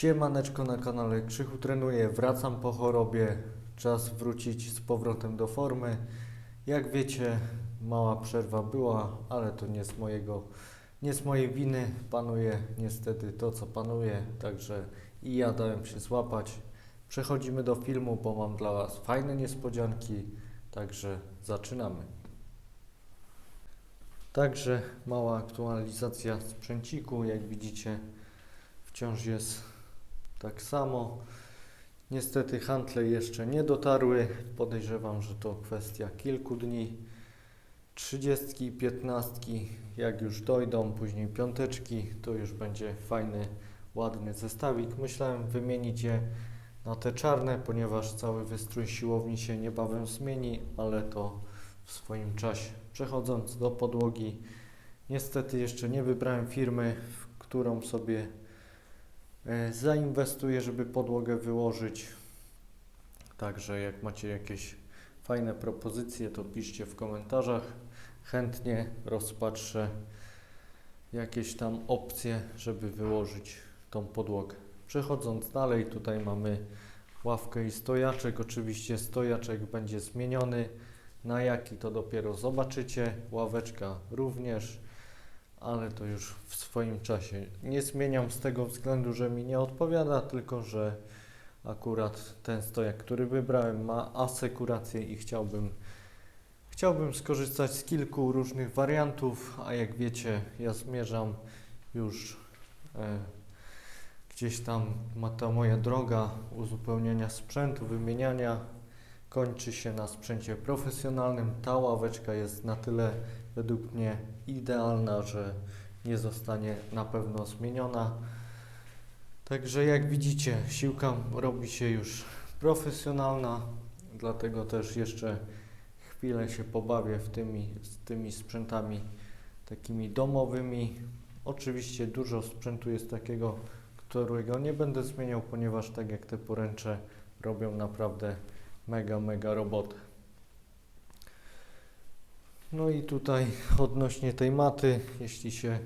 Siemaneczko na kanale Krzychu Trenuję, wracam po chorobie, czas wrócić z powrotem do formy. Jak wiecie, mała przerwa była, ale to nie z mojego, nie z mojej winy, panuje niestety to co panuje, także i ja dałem się złapać. Przechodzimy do filmu, bo mam dla Was fajne niespodzianki, także zaczynamy. Także mała aktualizacja sprzęciku, jak widzicie wciąż jest tak samo. Niestety handle jeszcze nie dotarły. Podejrzewam, że to kwestia kilku dni. Trzydziestki i piętnastki, jak już dojdą, później piąteczki, to już będzie fajny, ładny zestawik. Myślałem wymienić je na te czarne, ponieważ cały wystrój siłowni się niebawem zmieni, ale to w swoim czasie. Przechodząc do podłogi, niestety jeszcze nie wybrałem firmy, w którą sobie zainwestuję, żeby podłogę wyłożyć. Także jak macie jakieś fajne propozycje, to piszcie w komentarzach. Chętnie rozpatrzę jakieś tam opcje, żeby wyłożyć tą podłogę. Przechodząc dalej, tutaj mamy ławkę i stojaczek. Oczywiście stojaczek będzie zmieniony. Na jaki to dopiero zobaczycie. Ławeczka również, ale to już w swoim czasie. Nie zmieniam z tego względu, że mi nie odpowiada, tylko że akurat ten stojak, który wybrałem, ma asekurację i chciałbym, chciałbym skorzystać z kilku różnych wariantów, a jak wiecie, ja zmierzam już e, gdzieś tam ma ta moja droga uzupełniania sprzętu, wymieniania kończy się na sprzęcie profesjonalnym. Ta ławeczka jest na tyle według mnie idealna, że nie zostanie na pewno zmieniona. Także jak widzicie, siłka robi się już profesjonalna, dlatego też jeszcze chwilę się pobawię w tymi, z tymi sprzętami takimi domowymi. Oczywiście dużo sprzętu jest takiego, którego nie będę zmieniał, ponieważ tak jak te poręcze robią naprawdę mega, mega robotę. No i tutaj odnośnie tej maty, jeśli się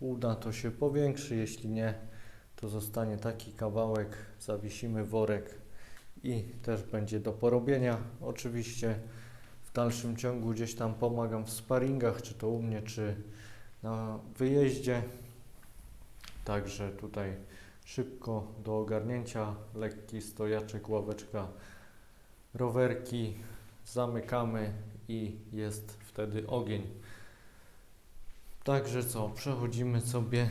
uda, to się powiększy, jeśli nie, to zostanie taki kawałek, zawiesimy worek i też będzie do porobienia. Oczywiście w dalszym ciągu gdzieś tam pomagam w sparingach, czy to u mnie, czy na wyjeździe. Także tutaj szybko do ogarnięcia, lekki stojaczek, ławeczka, rowerki, zamykamy i jest wtedy ogień. Także co, przechodzimy sobie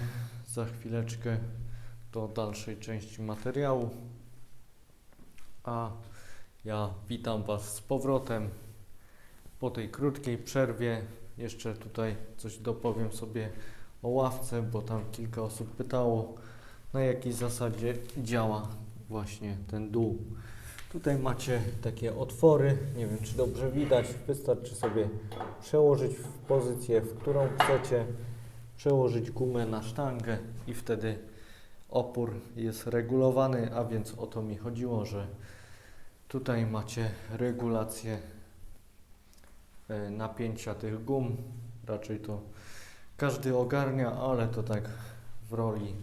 za chwileczkę do dalszej części materiału. A ja witam Was z powrotem po tej krótkiej przerwie. Jeszcze tutaj coś dopowiem sobie o ławce, bo tam kilka osób pytało, na jakiej zasadzie działa właśnie ten dół. Tutaj macie takie otwory, nie wiem czy dobrze widać, wystarczy sobie przełożyć w pozycję, w którą chcecie, przełożyć gumę na sztangę i wtedy opór jest regulowany, a więc o to mi chodziło, że tutaj macie regulację e, napięcia tych gum, raczej to każdy ogarnia, ale to tak w roli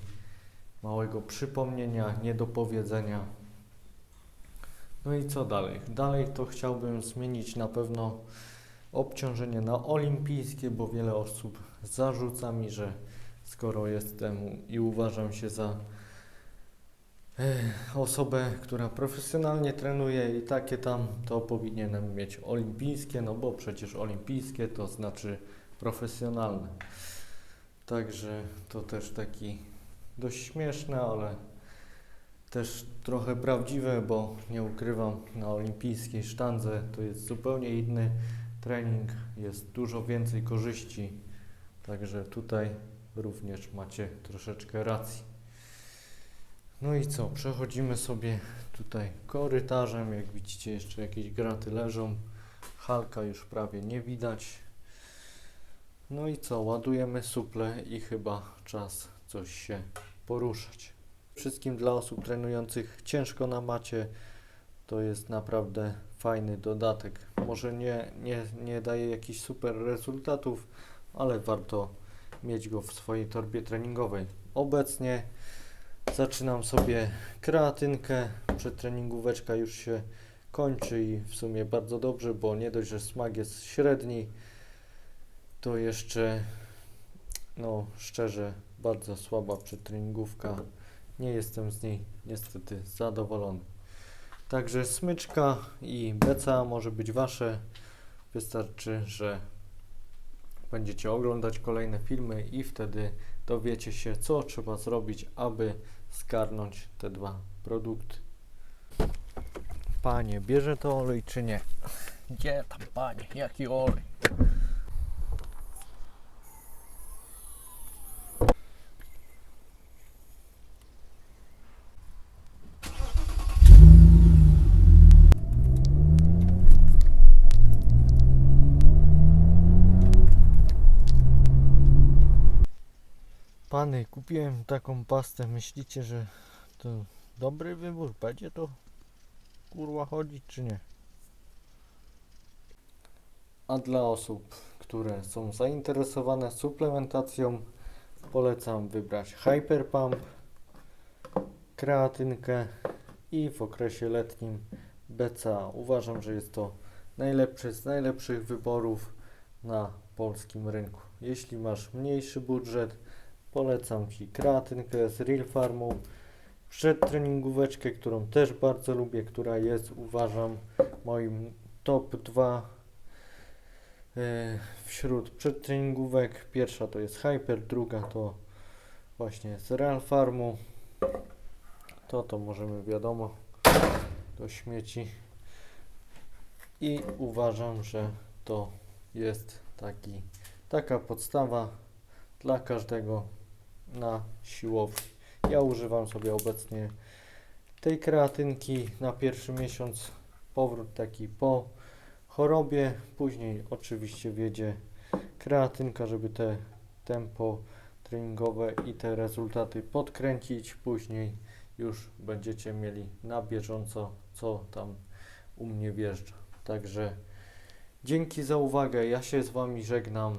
małego przypomnienia, niedopowiedzenia. No i co dalej? Dalej to chciałbym zmienić na pewno obciążenie na olimpijskie, bo wiele osób zarzuca mi, że skoro jestem i uważam się za e, osobę, która profesjonalnie trenuje i takie tam, to powinienem mieć olimpijskie, no bo przecież olimpijskie to znaczy profesjonalne. Także to też taki dość śmieszne, ale też trochę prawdziwe, bo nie ukrywam, na olimpijskiej sztandze to jest zupełnie inny trening, jest dużo więcej korzyści. Także tutaj również macie troszeczkę racji. No i co? Przechodzimy sobie tutaj korytarzem. Jak widzicie, jeszcze jakieś graty leżą. Halka już prawie nie widać. No i co? Ładujemy suple i chyba czas coś się poruszać. Wszystkim dla osób trenujących ciężko na macie to jest naprawdę fajny dodatek. Może nie, nie, nie daje jakichś super rezultatów, ale warto mieć go w swojej torbie treningowej. Obecnie zaczynam sobie kreatynkę. Przedtreningóweczka już się kończy i w sumie bardzo dobrze, bo nie dość, że smak jest średni, to jeszcze, no szczerze, bardzo słaba przedtreningówka. Nie jestem z niej niestety zadowolony. Także smyczka i beca może być wasze. Wystarczy, że będziecie oglądać kolejne filmy i wtedy dowiecie się, co trzeba zrobić, aby zgarnąć te dwa produkty. Panie, bierze to olej czy nie? Gdzie tam panie? Jaki olej? Pany, kupiłem taką pastę. Myślicie, że to dobry wybór? Będzie to kurwa chodzić czy nie? A dla osób, które są zainteresowane suplementacją, polecam wybrać Hyper Pump, kreatynkę i w okresie letnim BCA. Uważam, że jest to najlepszy z najlepszych wyborów na polskim rynku. Jeśli masz mniejszy budżet, polecam Ci kreatynkę z Real Farmu, przedtreningóweczkę, którą też bardzo lubię, która jest uważam moim top 2 e, wśród przedtreningówek. Pierwsza to jest Hyper, druga to właśnie z Real Farmu. To to możemy wiadomo do śmieci. I uważam, że to jest taki, taka podstawa dla każdego na siłowni. Ja używam sobie obecnie tej kreatynki. Na pierwszy miesiąc, powrót taki po chorobie, później oczywiście wiedzie kreatynka, żeby te tempo treningowe i te rezultaty podkręcić, później już będziecie mieli na bieżąco, co tam u mnie wjeżdża. Także dzięki za uwagę, ja się z Wami żegnam,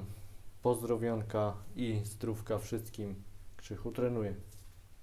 pozdrowionka i zdrówka wszystkim, Krzychu trenuje.